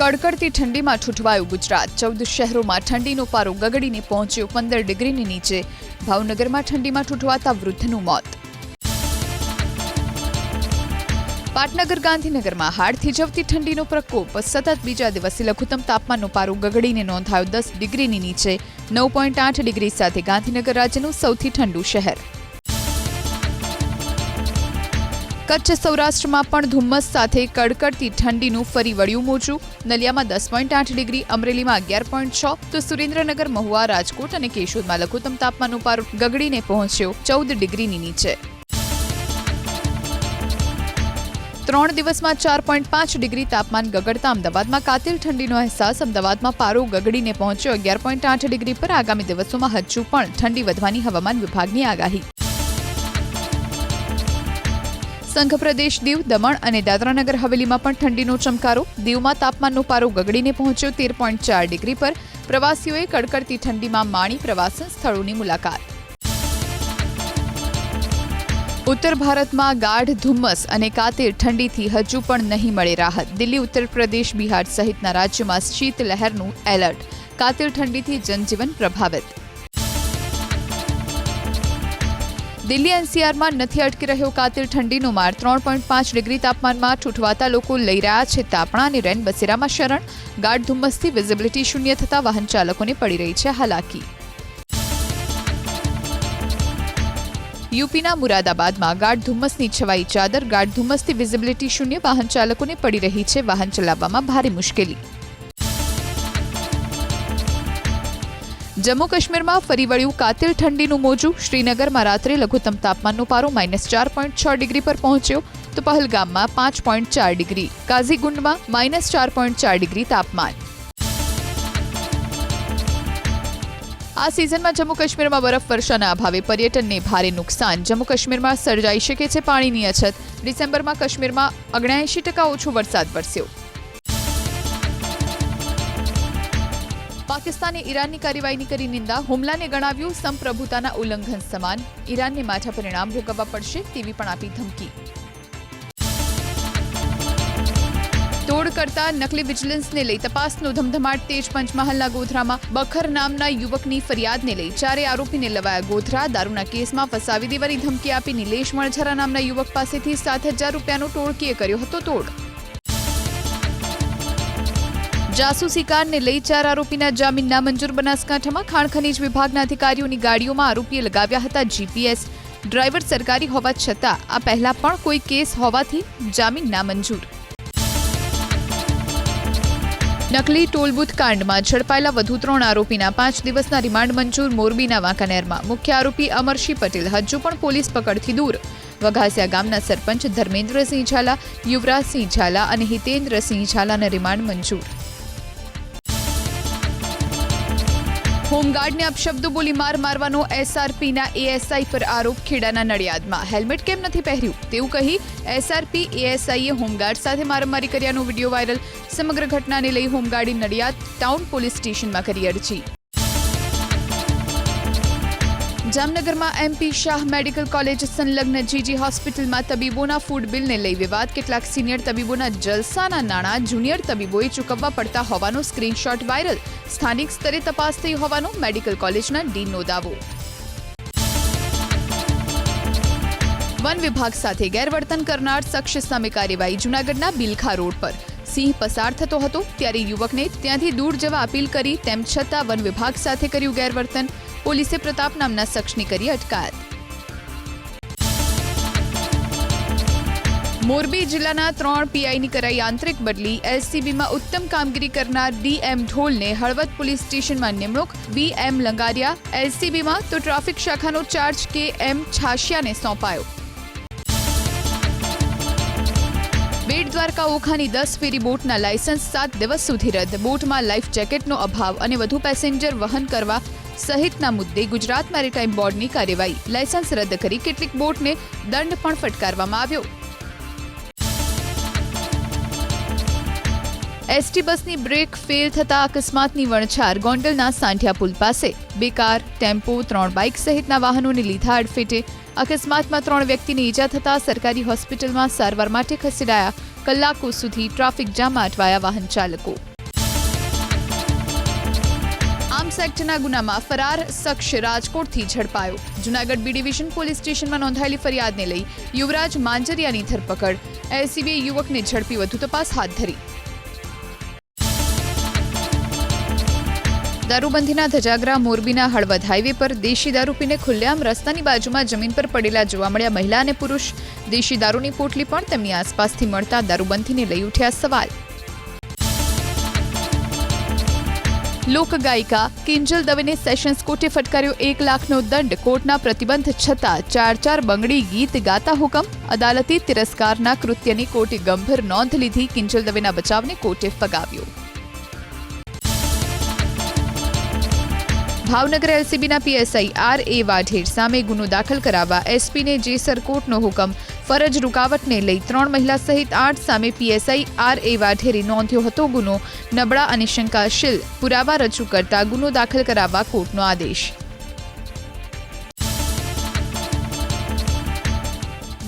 કડકડતી ઠંડીમાં ઠૂંઠવાયું ગુજરાત. ચૌદ શહેરોમાં ઠંડીનો પારો ગગડીને પહોંચ્યો. પંદર ડિગ્રીની નીચે. ભાવનગરમાં ઠંડીમાં ઠૂઠવાતા વૃદ્ધનું મોત. પાટનગર ગાંધીનગરમાં હાડ થીજવતી ઠંડીનો પ્રકોપ. સતત બીજા દિવસે લઘુત્તમ તાપમાનનો પારો ગગડીને નોંધાયો દસ ડિગ્રીની નીચે. નવ પોઈન્ટ આઠ ડિગ્રી સાથે ગાંધીનગર રાજ્યનું સૌથી ઠંડુ શહેર. કચ્છ સૌરાષ્ટ્રમાં પણ ધુમ્મસ સાથે કડકડતી ઠંડીનું ફરી વળ્યું મોજું. નલિયામાં દસ પોઈન્ટ આઠ ડિગ્રી, અમરેલીમાં અગિયાર પોઈન્ટ છ તો સુરેન્દ્રનગર, મહુવા, રાજકોટ અને કેશોદમાં લઘુત્તમ તાપમાનનો પારો ગગડીને પહોંચ્યો ચૌદ ડિગ્રીની નીચે. ત્રણ દિવસમાં ચાર પોઈન્ટ પાંચ ડિગ્રી તાપમાન ગગડતા અમદાવાદમાં કાતિલ ઠંડીનો અહેસાસ, અમદાવાદમાં પારો ગગડીને પહોંચ્યો અગિયાર પોઈન્ટ આઠ ડિગ્રી પર. આગામી દિવસોમાં હજુ પણ ઠંડી વધવાની હવામાન વિભાગની આગાહી. સંઘ પ્રદેશ દીવ, દમણ અને દાદરાનગર હવેલીમાં પણ ઠંડીનો ચમકારો. દીવમાં તાપમાનનો પારો ગગડીને પહોંચ્યો તેર પોઈન્ટ ચાર ડિગ્રી પર. પ્રવાસીઓએ કડકડતી ઠંડીમાં માણી પ્રવાસન સ્થળોની મુલાકાત. ઉત્તર ભારતમાં ગાઢ ધુમ્મસ અને કાતિર ઠંડીથી હજુ પણ નહીં મળે રાહત. દિલ્હી, ઉત્તર પ્રદેશ, બિહાર સહિતના રાજ્યોમાં શીતલહેરનું એલર્ટ. કાતિર ઠંડીથી જનજીવન પ્રભાવિત. દિલ્હી એનસીઆરમાં નથી અટકી રહ્યો કાતિલ ઠંડીનો માર. ત્રણ પોઈન્ટ પાંચ ડિગ્રી તાપમાનમાં ઠૂઠવાતા લોકો લઈ રહ્યા છે તાપણા અને રેન બસેરામાં શરણ. ગાઢ ધુમ્મસથી વિઝિબિલિટી શૂન્ય થતા વાહન ચાલકોને પડી રહી છે હાલાકી. યુપીના મુરાદાબાદમાં ગાઢ ધુમ્મસની છવાઈ ચાદર, ગાઢ ધુમ્મસથી વિઝિબિલિટી શૂન્ય વાહન ચાલકોને પડી રહી છે, વાહન ચલાવવામાં ભારે મુશ્કેલી. જમ્મુ કાશ્મીરમાં ફરી વળ્યું કાતિલ ઠંડીનું મોજું. શ્રીનગરમાં રાત્રે લઘુત્તમ તાપમાનનો પારો માઇનસ ચાર પોઈન્ટ છ ડિગ્રી પર પહોંચ્યો તો પહલગામમાં પાંચ પોઈન્ટ ચાર ડિગ્રી, કાઝીગુંડમાં માઇનસ ચાર પોઈન્ટ ચાર ડિગ્રી તાપમાન. આ સિઝનમાં જમ્મુ કાશ્મીરમાં બરફ વર્ષાના અભાવે પર્યટનને ભારે નુકસાન. જમ્મુ કાશ્મીરમાં સર્જાઈ શકે છે પાણીની અછત. ડિસેમ્બરમાં કાશ્મીરમાં ઓગણએંશી ટકા ઓછો વરસાદ વરસ્યો. પાકિસ્તાને ઈરાનની કાર્યવાહીની કરી નિંદા, હુમલાને ગણાવ્યું સંપ્રભુતાના ઉલ્લંઘન સમાન. ઈરાનને માઠા પરિણામ ભોગવવા પડશે તેવી પણ આપી ધમકી. તોડ કરતા નકલી વિજિલન્સને લઈ તપાસનો ધમધમાટ તેજ પંચમહાલના ગોધરામાં. બખર નામના યુવકની ફરિયાદને લઈ ચારે આરોપીને લવાયા ગોધરા. દારૂના કેસમાં ફસાવી દેવાની ધમકી આપી નિલેશ મણઝરા નામના યુવક પાસેથી સાત હજાર રૂપિયાનો ટોળકીએ કર્યો હતો તોડ. જાસૂસી કારને લઈ ચાર આરોપીના જામીન નામંજૂર બનાસકાંઠામાં ખાણ ખનીજ વિભાગના અધિકારીઓની ગાડીઓમાં આરોપીએ લગાવ્યા હતા જીપીએસ. ડ્રાઈવર સરકારી હોવા છતાં આ પહેલા પણ કોઈ કેસ હોવાથી જામીન નામંજૂર. નકલી ટોલબૂથ કાંડમાં ઝડપાયેલા વધુ ત્રણ આરોપીના પાંચ દિવસના રિમાન્ડ મંજૂર મોરબીના વાંકાનેરમાં. મુખ્ય આરોપી અમરશી પટેલ હજુ પણ પોલીસ પકડથી દૂર. વઘાસિયા ગામના સરપંચ ધર્મેન્દ્રસિંહ ઝાલા, યુવરાજસિંહ ઝાલા અને હિતેન્દ્રસિંહ ઝાલાના રિમાન્ડ મંજૂર. હોમગાર્ડને અપશબ્દો બોલી માર મારવાનો એસઆરપીના એએસઆઈ પર આરોપ ખેડાના નડિયાદમાં. હેલ્મેટ કેમ નથી પહેર્યું? તેવું કહી એસઆરપી, એએસઆઈએ હોમગાર્ડ સાથે મારામારી કર્યાનો વીડિયો વાયરલ. સમગ્ર ઘટનાને લઈ હોમગાર્ડે નડિયાદ ટાઉન પોલીસ સ્ટેશનમાં કરી અરજી. જામનગરમાં એમપી શાહ મેડિકલ કોલેજ સંલગ્ન જીજી હોસ્પિટલમાં તબીબોના ફૂડ બિલને લઈ વિવાદ. કેટલાક સિનિયર તબીબોના જલસાના નાણાં જુનિયર તબીબોએ ચૂકવવા પડતા હોવાનો સ્ક્રીનશોટ વાયરલ. સ્થાનિક સ્તરે તપાસ થઈ હોવાનો મેડિકલ કોલેજના ડીનનો દાવો. વન વિભાગ સાથે ગેરવર્તન કરનાર શખ્સ સામે કાર્યવાહી જૂનાગઢના બિલખા રોડ પર. સિંહ પસાર થતો હતો ત્યારે યુવકને ત્યાંથી દૂર જવા અપીલ કરી, તેમ છતાં વન વિભાગ સાથે કર્યું ગેરવર્તન. પોલીસે પ્રતાપ નામના શખ્સની કરી અટકાયત. મોરબી જિલ્લાના ત્રણ પીઆઈની કરાઈ આંતરિક બદલી. એલસીબીમાં ઉત્તમ કામગીરી કરનાર ડીએમ ઢોલને હળવદ પોલીસ સ્ટેશનમાં નિમણૂક. બીએમ લંગારિયા, એલસીબીમાં તો ટ્રાફિક શાખાનો ચાર્જ કે એમ છાશિયાને સોંપાયો. બેટ દ્વારકા ઓખાની દસ ફેરી બોટના લાયસન્સ સાત દિવસ સુધી રદ. બોટમાં લાઈફ જેકેટનો અભાવ અને વધુ પેસેન્જર વહન કરવા સહિતના મુદ્દે ગુજરાત મેરીટાઈમ બોર્ડની કાર્યવાહી. લાયસન્સ રદ કરી કેટલીક બોટને દંડ પણ ફટકારવામાં આવ્યો. એસટી બસની બ્રેક ફેલ થતા અકસ્માતની વણછાર ગોંડલના સાંઠિયા પુલ પાસે. બે કાર, ટેમ્પો, ત્રણ બાઇક સહિતના વાહનોને લીધા અડફેટે. અકસ્માતમાં ત્રણ વ્યક્તિને ઈજા થતા સરકારી હોસ્પિટલમાં સારવાર માટે ખસેડાયા કલાકો સુધી ટ્રાફિક જામમાં અટવાયા વાહન ચાલકો. આર્મ્સ ગુનામાં ફરાર શખ્સ રાજકોટથી ઝડપાયો. જુનાગઢ બી ડિવિઝન પોલીસ સ્ટેશનમાં નોંધાયેલી ફરિયાદને લઈ યુવરાજ માંજરિયાની ધરપકડ. એસીબીએ યુવકને ઝડપી વધુ તપાસ હાથ ધરી. દારૂબંધીના ધજાગરા મોરબીના હળવદ હાઈવે પર દેશી દારૂ પીને ખુલ્લેઆમ રસ્તાની બાજુમાં જમીન પર પડેલા જોવા મળ્યા મહિલા અને પુરુષ. દેશી દારૂની પોટલી પણ તેમની આસપાસથી મળતા દારૂબંધીને લઈ ઉઠ્યા સવાલ. લોકગાયિકા કિંજલ દવેને સેશન્સ કોર્ટે ફટકાર્યો એક લાખનો દંડ. કોર્ટના પ્રતિબંધ છતાં ચાર ચાર બંગડી ગીત ગાતા હુકમ. અદાલતી તિરસ્કારના કૃત્યની કોર્ટે ગંભીર નોંધ લીધી. કિંજલ દવેના બચાવને કોર્ટે ફગાવ્યો. ભાવનગર એલસીબીના પીએસઆઈ આર એ વાઢેર સામે ગુનો દાખલ કરાવવા એસપીને જેસર કોર્ટનો હુકમ. ફરજ રૂકાવટને લઈ ત્રણ મહિલા સહિત આઠ સામે પીએસઆઈ આર એ વાઢેરે નોંધ્યો હતો ગુનો. નબળા અને શંકાશીલ પુરાવા રજૂ કરતા ગુનો દાખલ કરાવવા કોર્ટનો આદેશ.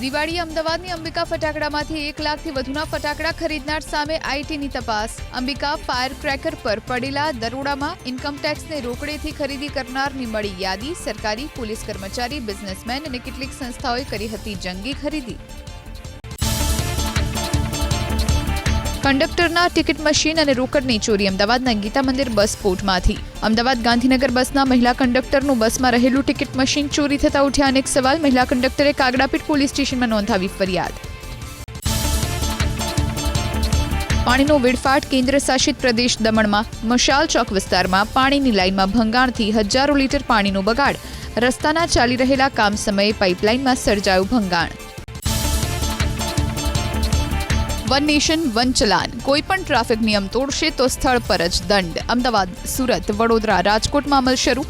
દિવાળી અમદાવાદની અંબિકા ફટાકડામાંથી એક લાખથી વધુના ફટાકડા ખરીદનાર સામે આઈટીની તપાસ. અંબિકા ફાયર ક્રેકર પર પડેલા દરોડામાં ઇન્કમટેક્સને રોકડેથી ખરીદી કરનારની મળી યાદી સરકારી પોલીસ કર્મચારી, બિઝનેસમેન અને કેટલીક સંસ્થાઓએ કરી હતી જંગી ખરીદી. કંડક્ટરના ટિકિટ મશીન અને રોકડની ચોરી અમદાવાદના ગીતા મંદિર બસ પોર્ટમાંથી અમદાવાદ ગાંધીનગર બસના મહિલા કંડક્ટરનું બસમાં રહેલું ટિકિટ મશીન ચોરી થતા ઉઠ્યા અનેક સવાલ, મહિલા કંડક્ટરે કાગડાપીઠ પોલીસ સ્ટેશનમાં નોંધાવી ફરિયાદ. પાણીનો વેડફાટ કેન્દ્ર શાસિત પ્રદેશ દમણમાં, મશાલ ચોક વિસ્તારમાં પાણીની લાઇનમાં ભંગાણથી હજારો લીટર પાણીનો બગાડ. રસ્તાના ચાલી રહેલા કામ સમયે પાઇપલાઇનમાં સર્જાયું ભંગાણ. વન નેશન વન ચલાન કોઈ પણ ટ્રાફિક નિયમ તોડશે તો સ્થળ પર જ દંડ. અમદાવાદ, સુરત, વડોદરા, રાજકોટમાં અમલ શરૂ.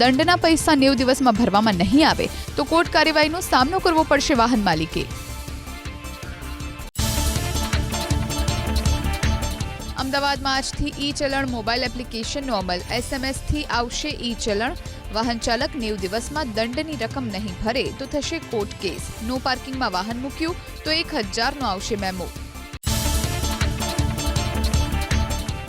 દંડના પૈસા નેવ દિવસમાં ભરવામાં નહીં આવે તો કોર્ટ કાર્યવાહીનો સામનો કરવો પડશે વાહન માલિકે. અમદાવાદમાં આજથી ઈ ચલણ મોબાઈલ એપ્લિકેશનનો અમલ. એસએમએસથી આવશે ઈ ચલણ વાહન ચાલક નેવ દિવસમાં દંડની રકમ નહીં ભરે તો થશે કોર્ટ કેસ. નો પાર્કિંગમાં વાહન મૂક્યું તો એક હજારનો આવશે મેમો.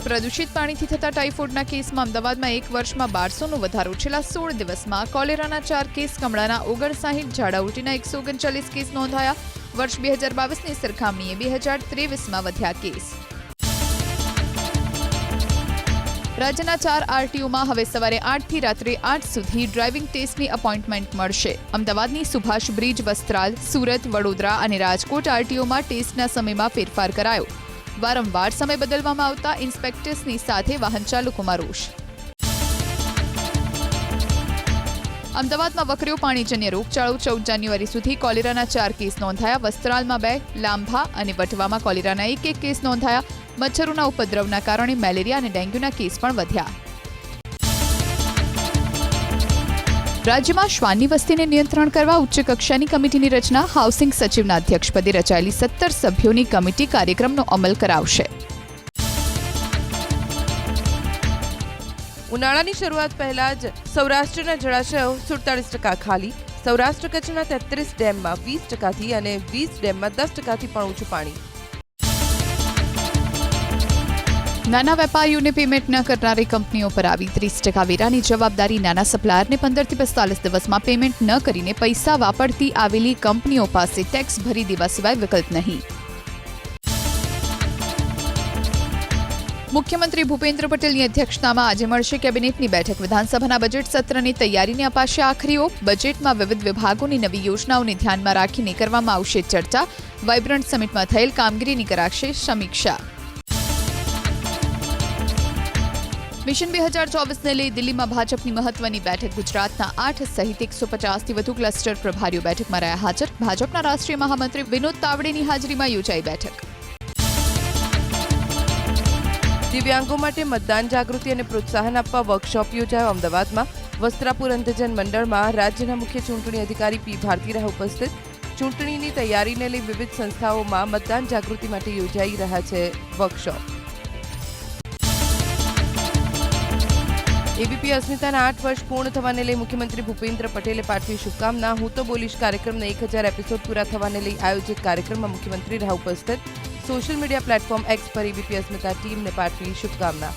પ્રદૂષિત પાણીથી થતા ટાઇફોઇડના કેસમાં અમદાવાદમાં એક વર્ષમાં બારસોનો વધારો. છેલ્લા સોળ દિવસમાં કોલેરાના ચાર કેસ, કમળાના ઓગણસાહીઠ ઝાડા ઉલટીના એકસો ઓગણચાલીસ કેસ નોંધાયા. વર્ષ બે હજાર બાવીસની સરખામણીએ બે હજાર ત્રેવીસમાં વધ્યા કેસ. રાજ્યના ચાર આરટીઓમાં હવે સવારે આઠથી રાત્રે આઠ સુધી ડ્રાઇવિંગ ટેસ્ટની અપોઇન્ટમેન્ટ મળશે. અમદાવાદની સુભાષ બ્રિજ વસ્ત્રાલ, સુરત, વડોદરા અને રાજકોટ આરટીઓમાં ટેસ્ટના સમયમાં ફેરફાર કરાયો. વારંવાર સમય બદલવામાં આવતા ઇન્સ્પેક્ટર્સની સાથે વાહન ચાલકોમાં રોષ. અમદાવાદમાં વકર્યો પાણીજન્ય રોગચાળો ચૌદ જાન્યુઆરી સુધી કોલેરાના ચાર કેસ નોંધાયા. વસ્ત્રાલમાં બે, લાંભા અને વટવામાં કોલેરાના એક એક કેસ નોંધાયા. મચ્છરોના ઉપદ્રવના કારણે મેલેરિયા અને ડેન્ગ્યુના કેસ પણ વધ્યા. રાજ્યમાં શ્વાનની વસ્તીને નિયંત્રણ કરવા ઉચ્ચ કક્ષાની કમિટીની રચના, હાઉસિંગ સચિવના અધ્યક્ષપદે રચાયેલી સત્તર સભ્યોની કમિટી કાર્યક્રમનો અમલ કરાવશે. ઉનાળાની શરૂઆત પહેલા જ સૌરાષ્ટ્રના જળાશયો સુડતાલીસ ટકા ખાલી, સૌરાષ્ટ્ર કચ્છના તેત્રીસ ડેમમાં વીસ ટકાથી અને વીસ ડેમમાં દસ ટકાથી પણ ઓછું પાણી. નાના વેપારીઓને પેમેન્ટ ન કરનારી કંપનીઓ પર આવી ત્રીસ ટકા વેરાની જવાબદારી નાના સપ્લાયરને પંદરથી પિસ્તાલીસ દિવસમાં પેમેન્ટ ન કરીને પૈસા વાપરતી આવેલી કંપનીઓ પાસે ટેક્સ ભરી દેવા સિવાય વિકલ્પ નહીં. મુખ્યમંત્રી ભૂપેન્દ્ર પટેલની અધ્યક્ષતામાં આજે મળશે કેબિનેટની બેઠક. વિધાનસભાના બજેટ સત્રની તૈયારીને અપાશે આખરી ઓપ. બજેટમાં વિવિધ વિભાગોની નવી યોજનાઓને ધ્યાનમાં રાખીને કરવામાં આવશે ચર્ચા. વાઇબ્રન્ટ સમિટમાં થયેલ કામગીરીની કરાશે સમીક્ષા. મિશન બે હજાર ચોવીસને લઈ દિલ્હીમાં ભાજપની મહત્વની બેઠક. ગુજરાતના આઠ સહિત એકસો પચાસથી વધુ ક્લસ્ટર પ્રભારીઓ બેઠકમાં રહ્યા હાજર. ભાજપના રાષ્ટ્રીય મહામંત્રી વિનોદ તાવડેની હાજરીમાં યોજાઈ બેઠક. દિવ્યાંગો માટે મતદાન જાગૃતિ અને પ્રોત્સાહન આપવા વર્કશોપ યોજાયો અમદાવાદમાં. વસ્ત્રાપુર અંધજન મંડળમાં રાજ્યના મુખ્ય ચૂંટણી અધિકારી પી ભારતીરાહ ઉપસ્થિત. ચૂંટણીની તૈયારીને લઈ વિવિધ સંસ્થાઓમાં મતદાન જાગૃતિ માટે યોજાઈ રહ્યા છે વર્કશોપ એબીપી અસ્મિતાના આઠ વર્ષ પૂર્ણ થવાને લઈ મુખ્યમંત્રી ભૂપેન્દ્ર પટેલે પાઠવી શુભકામના. હું તો બોલીશ કાર્યક્રમના એક હજાર એપિસોડ પૂરા થવાને લઈ આયોજિત કાર્યક્રમમાં મુખ્યમંત્રી રહ્યા ઉપસ્થિત. સોશિયલ મીડિયા પ્લેટફોર્મ એક્સ પર એબીપી અસ્મિતા ટીમને પાઠવી શુભકામના.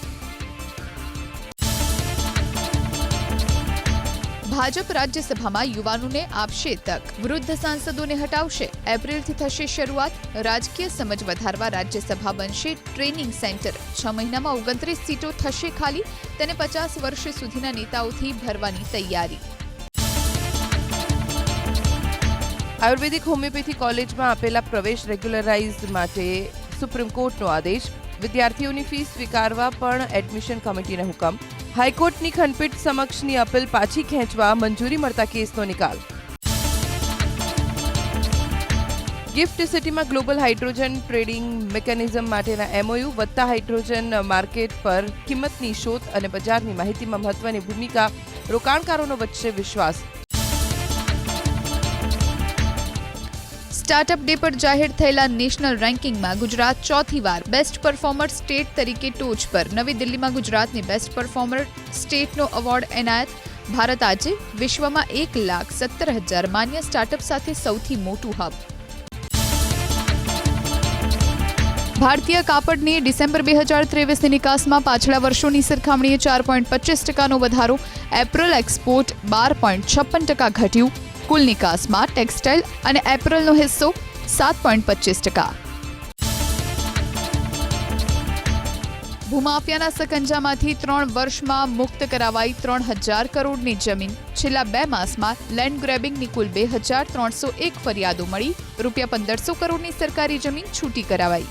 ભાજપ રાજ્યસભામાં યુવાનોને આપશે તક. વૃદ્ધ સાંસદોને હટાવશે. એપ્રિલથી થશે શરૂઆત. રાજકીય સમજ વધારવા રાજ્યસભા બનશે ટ્રેનિંગ સેન્ટર. છ મહિનામાં ઓગણત્રીસ સીટો થશે ખાલી. તેને પચાસ વર્ષ સુધીના નેતાઓથી ભરવાની તૈયારી. આયુર્વેદિક હોમિયોપેથી કોલેજમાં આપેલા પ્રવેશ રેગ્યુલરાઇઝ માટે સુપ્રીમ કોર્ટનો આદેશ. વિદ્યાર્થીઓની ફી સ્વીકારવા પણ એડમિશન કમિટીને હુકમ. હાઈકોર્ટની ખંડપીઠ સમક્ષની અપીલ પાછી ખેંચવા મંજૂરી મળતા કેસનો નિકાલ. ગિફ્ટ સિટીમાં ગ્લોબલ હાઇડ્રોજન ટ્રેડિંગ મિકેનિઝમ માટેના એમઓયુ વધતા હાઇડ્રોજન માર્કેટ પર કિંમતની શોધ અને બજારની માહિતીમાં મહત્વની ભૂમિકા રોકાણકારોનો વચ્ચે વિશ્વાસ. સ્ટાર્ટઅપ ડે પર જાહેર થયેલા નેશનલ રેન્કિંગમાં ગુજરાત ચોથી વાર બેસ્ટ પરફોર્મર સ્ટેટ તરીકે ટોચ પર. નવી દિલ્હીમાં ગુજરાતને બેસ્ટ પરફોર્મર સ્ટેટનો એવોર્ડ એનાયત. ભારત આજે વિશ્વમાં એક લાખ સત્તર હજાર માન્ય સ્ટાર્ટઅપ સાથે સૌથી મોટું હબ. ભારતીય કાપડની ડિસેમ્બર બે હજાર ત્રેવીસની નિકાસમાં પાછલા વર્ષોની સરખામણીએ ચાર પોઈન્ટ પચીસ ટકાનો વધારો. એપ્રિલ એક્સપોર્ટ બાર પોઈન્ટ છપ્પન ટકા ઘટ્યું. કુલ નિકાસમાં ટેક્સટાઇલ અને એપરલનો હિસ્સો સાત પોઈન્ટ પચીસ ટકા. ભૂમાફિયાના સકંજામાંથી ત્રણ વર્ષમાં મુક્ત કરાવાઈ ત્રણ હજાર કરોડની જમીન. છેલ્લા બે માસમાં લેન્ડ ગ્રેબિંગની કુલ બે હજાર ત્રણસો એક ફરિયાદો મળી. રૂપિયા પંદરસો કરોડની સરકારી જમીન છૂટી કરાવાઈ.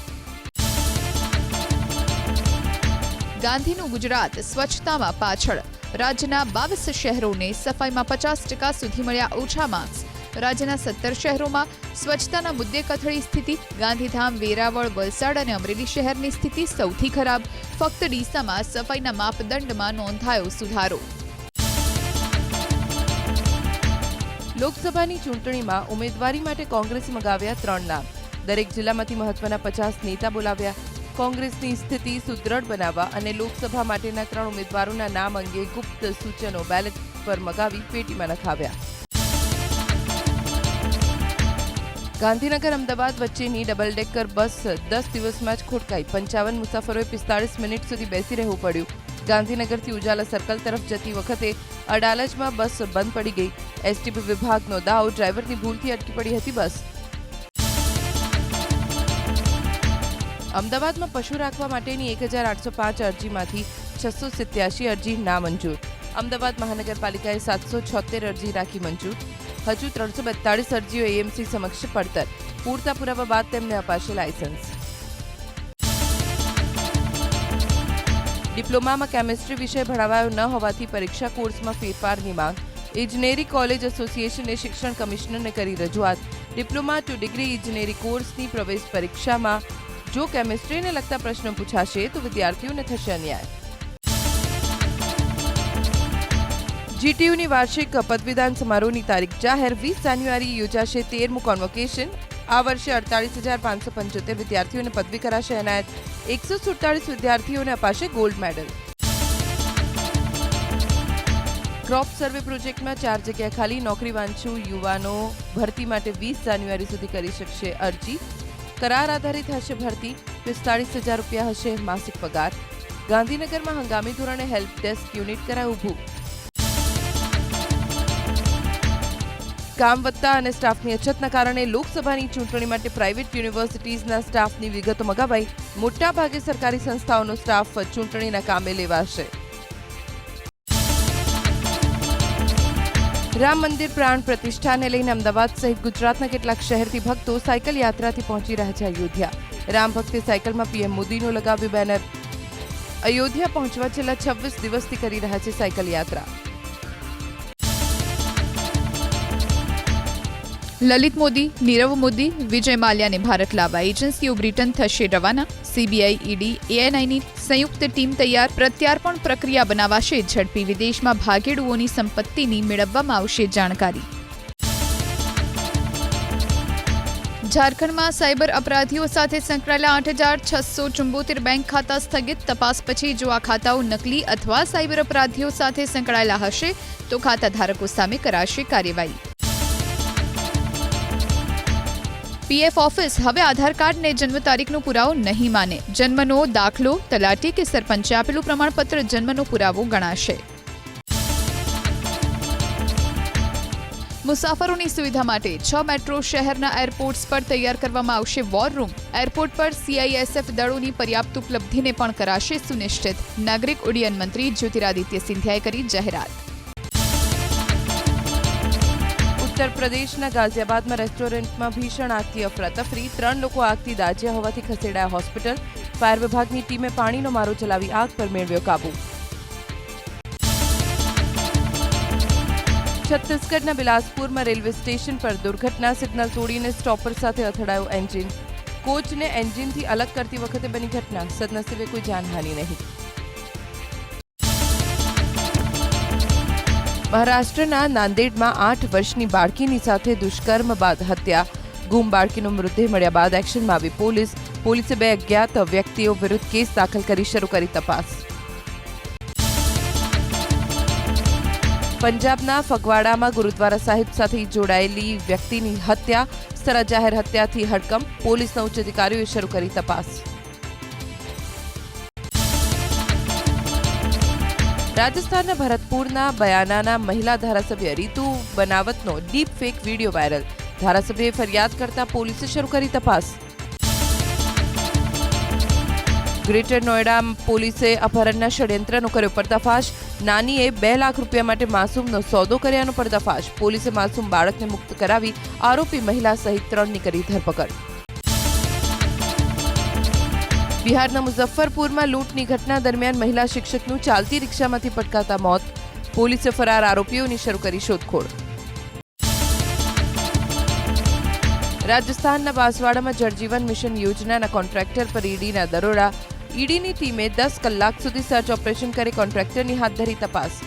ગાંધીનું ગુજરાત સ્વચ્છતામાં પાછળ. રાજ્યના બાવીસ શહેરોને સફાઈમાં પચાસ ટકા સુધી મળ્યા ઓછા માર્ક્સ. રાજ્યના સત્તર શહેરોમાં સ્વચ્છતાના મુદ્દે કથળી સ્થિતિ, ગાંધીધામ, વેરાવળ, વલસાડ અને અમરેલી શહેરની સ્થિતિ સૌથી ખરાબ. ફક્ત ડીસામાં સફાઈના માપદંડમાં નોંધાયો સુધારો. લોકસભાની ચૂંટણીમાં ઉમેદવારી માટે કોંગ્રેસે મગાવ્યા ત્રણ નામ. દરેક જિલ્લામાંથી મહત્વના પચાસ નેતા બોલાવ્યા. કોંગ્રેસની સ્થિતિ સુદૃઢ બનાવવા અને લોકસભા માટેના ત્રણ ઉમેદવારોના નામ અંગે ગુપ્ત સૂચનો બેલેટ પર મગાવી પેટીમાં નખાવ્યા ગાંધીનગર, અમદાવાદ વચ્ચેની ડબલ ડેકર બસ દસ દિવસમાં જ ખોટકાઈ. પંચાવન મુસાફરોએ પિસ્તાળીસ મિનિટ સુધી બેસી રહેવું પડ્યું. ગાંધીનગરથી ઉજાલા સર્કલ તરફ જતી વખતે અડાલજમાં બસ બંધ પડી ગઈ. એસટીપી વિભાગનો દાવ ડ્રાઈવરની ભૂલથી અટકી પડી હતી બસ. અમદાવાદમાં પશુ રાખવા માટેની એક હજાર આઠસો પાંચ અરજીમાંથી છસો સિત્યાસી અરજી નામંજૂર અમદાવાદ મહાનગરપાલિકાએ સાતસો છોતેર અરજી રાખી મંજૂર. હજુ ત્રણસો બેતાળીસ અરજીઓ એએમસી સમક્ષ પડતર. પૂરતા પુરાવા બાદ તેમને અપાશે લાયસન્સ. ડિપ્લોમામાં કેમિસ્ટ્રી વિષય ભણાવાયો ન હોવાથી પરીક્ષા કોર્સમાં ફેરફારની માંગ. ઇજનેરી કોલેજ એસોસિએશને શિક્ષણ કમિશનરને કરી રજૂઆત. ડિપ્લોમા ટુ ડિગ્રી ઇજનેરી કોર્સની પ્રવેશ પરીક્ષામાં જો કેમિસ્ટ્રીને લગતા પ્રશ્નો પૂછાશે તો વિદ્યાર્થીઓને થશે અન્યાય. જીટીયુની વાર્ષિક પદવીદાન સમારોહની તારીખ જાહેર વીસ જાન્યુઆરી યોજાશે તેરમું કોન્વોકેશન આ વર્ષે અડતાલીસ હજાર પાંચસો પંચોતેર વિદ્યાર્થીઓને પદવી કરાશે એનાયત. એકસો સુડતાલીસ વિદ્યાર્થીઓને અપાશે ગોલ્ડ મેડલ. ક્રોપ સર્વે પ્રોજેક્ટમાં ચાર જગ્યા ખાલી. નોકરી વાંચુ યુવાનો ભરતી માટે વીસ જાન્યુઆરી સુધી કરી શકશે અરજી. કરાર આધારિત હશે ભરતી, પિસ્તાળીસ હજાર રૂપિયા હશે માસિક પગાર. ગાંધીનગરમાં હંગામી ધોરણે હેલ્પ ડેસ્ક યુનિટ કરાય ઊભું. કામ વધતા અને સ્ટાફની અછતના કારણે લોકસભાની ચૂંટણી માટે પ્રાઇવેટ યુનિવર્સિટીઝના સ્ટાફની વિગતો મગાવાઈ. મોટાભાગે સરકારી સંસ્થાઓનો સ્ટાફ ચૂંટણીના કામે લેવાશે. રામ મંદિર પ્રાણ પ્રતિષ્ઠાને લઈને અમદાવાદ સહિત ગુજરાતના કેટલાક શહેરથી ભક્તો સાયકલ યાત્રાથી પહોંચી રહ્યા છે અયોધ્યા. રામ ભક્તે સાયકલમાં પીએમ મોદીનું લગાવ્યું બેનર. અયોધ્યા પહોંચવા છેલ્લા છવ્વીસ દિવસથી કરી રહ્યા છે સાયકલ યાત્રા. લલિત મોદી, નીરવ મોદી, વિજય માલ્યાને ભારત લાવવા એજન્સીઓ બ્રિટન થશે રવાના. સીબીઆઈ ઈડી, એએનઆઈની સંયુક્ત ટીમ તૈયાર. પ્રત્યાર્પણ પ્રક્રિયા બનાવાશે. ઝડપી વિદેશમાં ભાગેડુઓની સંપત્તિની મેળવવામાં આવશે જાણકારી. ઝારખંડમાં સાયબર અપરાધીઓ સાથે સંકળાયેલા આઠ હજાર છસો ચુંબોતેર બેંક ખાતા સ્થગિત. તપાસ પછી જો આ ખાતાઓ નકલી અથવા સાયબર અપરાધીઓ સાથે સંકળાયેલા હશે, તો ખાતા ધારકો સામે કરાશે કાર્યવાહી. પીએફ ઓફિસ હવે આધાર કાર્ડને જન્મ તારીખનો પુરાવો નહીં માને. જન્મનો દાખલો, તલાટી કે સરપંચે આપેલું પ્રમાણપત્ર જન્મનો પુરાવો ગણાશે. મુસાફરોની સુવિધા માટે છ મેટ્રો શહેરના એરપોર્ટ્સ પર તૈયાર કરવામાં આવશે વોર રૂમ એરપોર્ટ પર સીઆઈએસએફ દળોની પર્યાપ્ત ઉપલબ્ધિને પણ કરાશે સુનિશ્ચિત. નાગરિક ઉડ્ડયન મંત્રી જ્યોતિરાદિત્ય સિંધિયાએ કરી જાહેરાત. ઉત્તર પ્રદેશના ગાઝિયાબાદમાં રેસ્ટોરન્ટમાં ભીષણ આગથી અફરાતફરી ત્રણ લોકો આગથી દાજ્યા હોવાથી ખસેડાયા હોસ્પિટલ. ફાયર વિભાગની ટીમે પાણીનો મારો ચલાવી આગ પર મેળવ્યો કાબુ. છત્તીસગઢના બિલાસપુરમાં રેલવે સ્ટેશન પર દુર્ઘટના સિગ્નલ તોડીને સ્ટોપર સાથે અથડાયું એન્જિન. કોચને એન્જિનથી અલગ કરતી વખતે બની ઘટના. સદનસીબે કોઈ જાનહાનિ નહીં. મહારાષ્ટ્રના નાંદેડમાં આઠ વર્ષની બાળકીની સાથે દુષ્કર્મ બાદ હત્યા. ગુમ બાળકીનો મૃતદેહ મળ્યા બાદ એક્શનમાં આવી પોલીસ. પોલીસે બે અજ્ઞાત વ્યક્તિઓ વિરુદ્ધ કેસ દાખલ કરી શરૂ કરી તપાસ. પંજાબના ફગવાડામાં ગુરુદ્વારા સાહિબ સાથે જોડાયેલી વ્યક્તિની હત્યા. સરા જાહેર હત્યાથી હડકંપ. પોલીસના ઉચ્ચ અધિકારીઓએ શરૂ કરી તપાસ. રાજસ્થાનના ભરતપુરના બયાનાના મહિલા ધારાસભ્ય રીતુ બનાવતનો ડીપ ફેક વીડિયો વાયરલ ધારાસભ્યએ ફરિયાદ કરતા પોલીસે શરૂ કરી તપાસ. ગ્રેટર નોએડા પોલીસે અપહરણના ષડયંત્રનો કર્યો પર્દાફાશ. નાનીએ બે લાખ રૂપિયા માટે માસૂમનો સોદો કર્યાનો પર્દાફાશ. પોલીસે માસૂમ બાળકને મુક્ત કરાવી આરોપી મહિલા સહિત ત્રણની કરી ધરપકડ. બિહારના મુઝફ્ફરપુરમાં લૂંટની ઘટના દરમિયાન મહિલા શિક્ષકનું ચાલતી રિક્ષામાંથી પટકાતા મોત. પોલીસે ફરાર આરોપીઓની શરૂ કરી શોધખોળ. રાજસ્થાનના બાંસવાડામાં જળજીવન મિશન યોજનાના કોન્ટ્રાક્ટર પર ઈડીના દરોડા. ઈડીની ટીમે દસ કલાક સુધી સર્ચ ઓપરેશન કરી કોન્ટ્રાક્ટરની હાથ ધરી તપાસ.